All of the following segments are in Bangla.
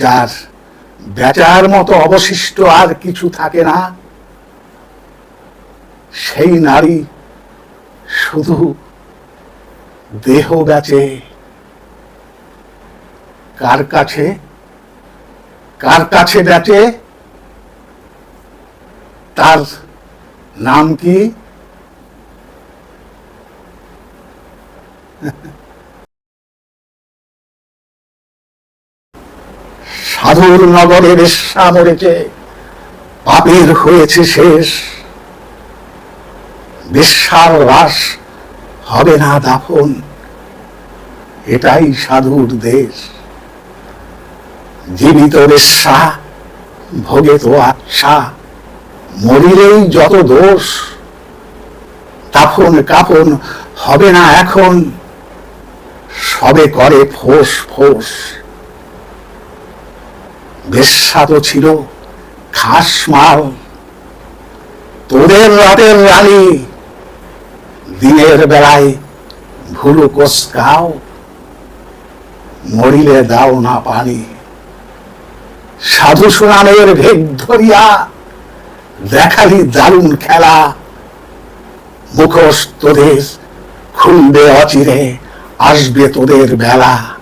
যার বেচার মতো অবশিষ্ট আর কিছু থাকে না, সেই নারী শুধু দেহ বেচে, কার কাছে কার কাছে বেচে, তার নাম কি? সাধুর নগরে বেশ্যা মরেছে পাপের হয়েছে শেষ। বেশ্যার লাশ হবে না দাফন, এটাই সাধুর দেশ। জীবিত বেশ্যা, ভোগে তো আচ্ছা মরিলেই যত দোষ, দাফন কাফন হবে না এখন, সবে করে ফোস ফোস। বেশ্যা তো ছিল খাস মাল। তোদের রাতের রানী, দিনের বেলায় ভুলু কোসকাও, মরিলে দাও না পানি। সাধু সুনামের ভেগ ধরিয়া দেখালি দারুণ খেলা। মুখোশ তোদের খুলবে অচিরে, আসবে তোদের বেলা।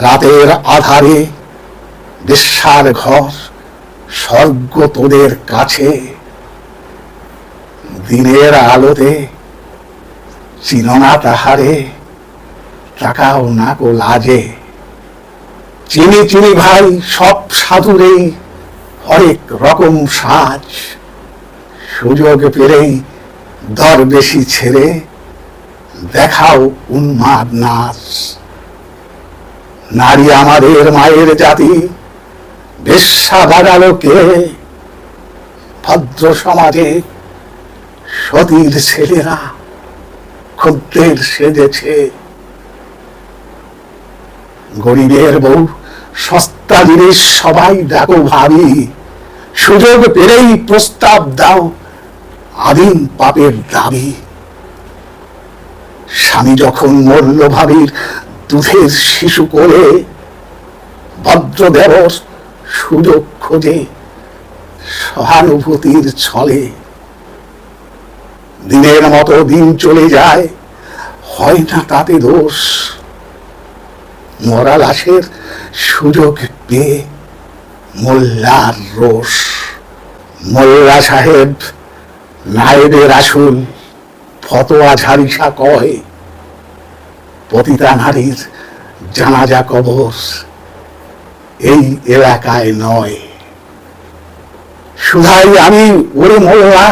রাতের আধারে বিশ্বার ঘর, স্বর্গ তোদের কাছে। দিনের আলোতে চিননা তাহারে, তাকাও না কো লাজে। চিনি চিনি ভাই, সব সাধুরেই হরেক রকম সাজ। সুযোগ পেলেই দর বেশি ছেড়ে দেখাও উন্মাদ নাচ। নারী আমাদের মায়ের জাতি। বেশ্যা বাগালো কে? ভদ্র সমাজে সতীর ছেলেরা ক্ষুদ্রের সেজেছে। গরিবের বউ, সস্তা জিনিস সবাই ডাকো ভাবি। সুযোগ পেলেই প্রস্তাব দাও আদিম পাপের দাবি। স্বামী যখন মরল ভাবির দুধের শিশু কোলে ভদ্র দেবর সুযোগ খোঁজে সহানুভূতির ছলে। দিনের মতো দিন চলে যায়, হয় না তাতে দোষ? মরা লাশের সুযোগ পেয়ে মোল্লার রোষ। মোল্লা সাহেব, নায়েবের আসুন ফতোয়া ঝারিসা কয় পতিতা নারীর জানাজা কবর এই এলাকায় নয়। শুধাই আমি ওরে মোল্লা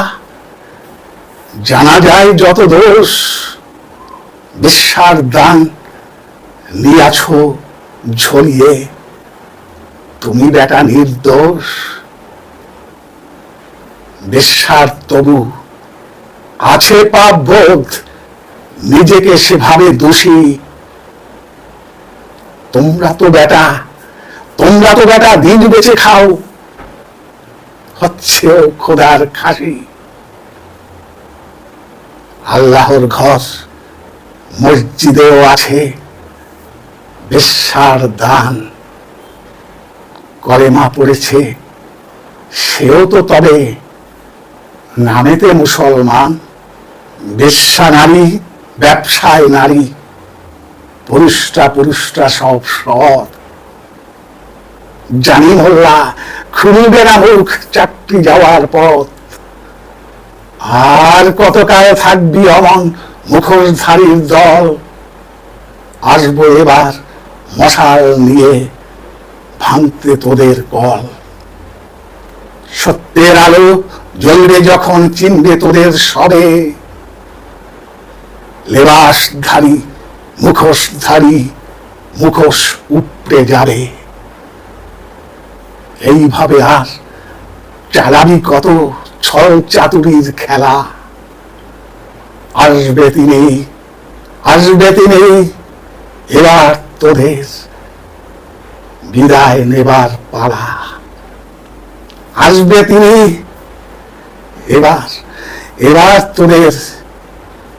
জানা যায় যত দোষ বিশ্বার দান নিয়াছ ঝরিয়ে তুমি বেটা নির্দোষ। বিশ্বার তবু আছে পাপ বোধ নিজেকে সেভাবে দোষী। তোমরা তো বেটা, তোমরা তো বেটা, দিন বেঁচে খাও। হচ্ছে খোদার খাসি। আল্লাহর ঘর মসজিদেও আছে বেশ্যার দান। কলেমা পড়েছে, সেও তো তবে নামেতে মুসলমান, বেশ্যা নারী। ব্যবসায় নারী পুরুষটা পুরুষটা সব সৎ। জানি মোল্লা খুলবে না মুখ চাকরি যাওয়ার পথ। আর কত কায়ে থাকবি অমন মুখোশধারীর দল? আসব এবার মশাল নিয়ে ভাঙতে তোদের কল। সত্যের আলো জ্বলবে যখন চিনবে তোদের সবে। লেবাসধারী, মুখোশধারী, মুখোশ উপড়ে যাবে। এইভাবে আর চালাবি কত ছল চাতুরির খেলা? আসবে তিনি আসবে তিনি, এবার তোদের বিদায় নেবার পালা। আসবে তিনি, এবার এবার তোদের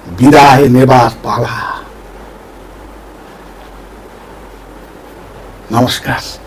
বিদায় নেবার পালা। নমস্কার।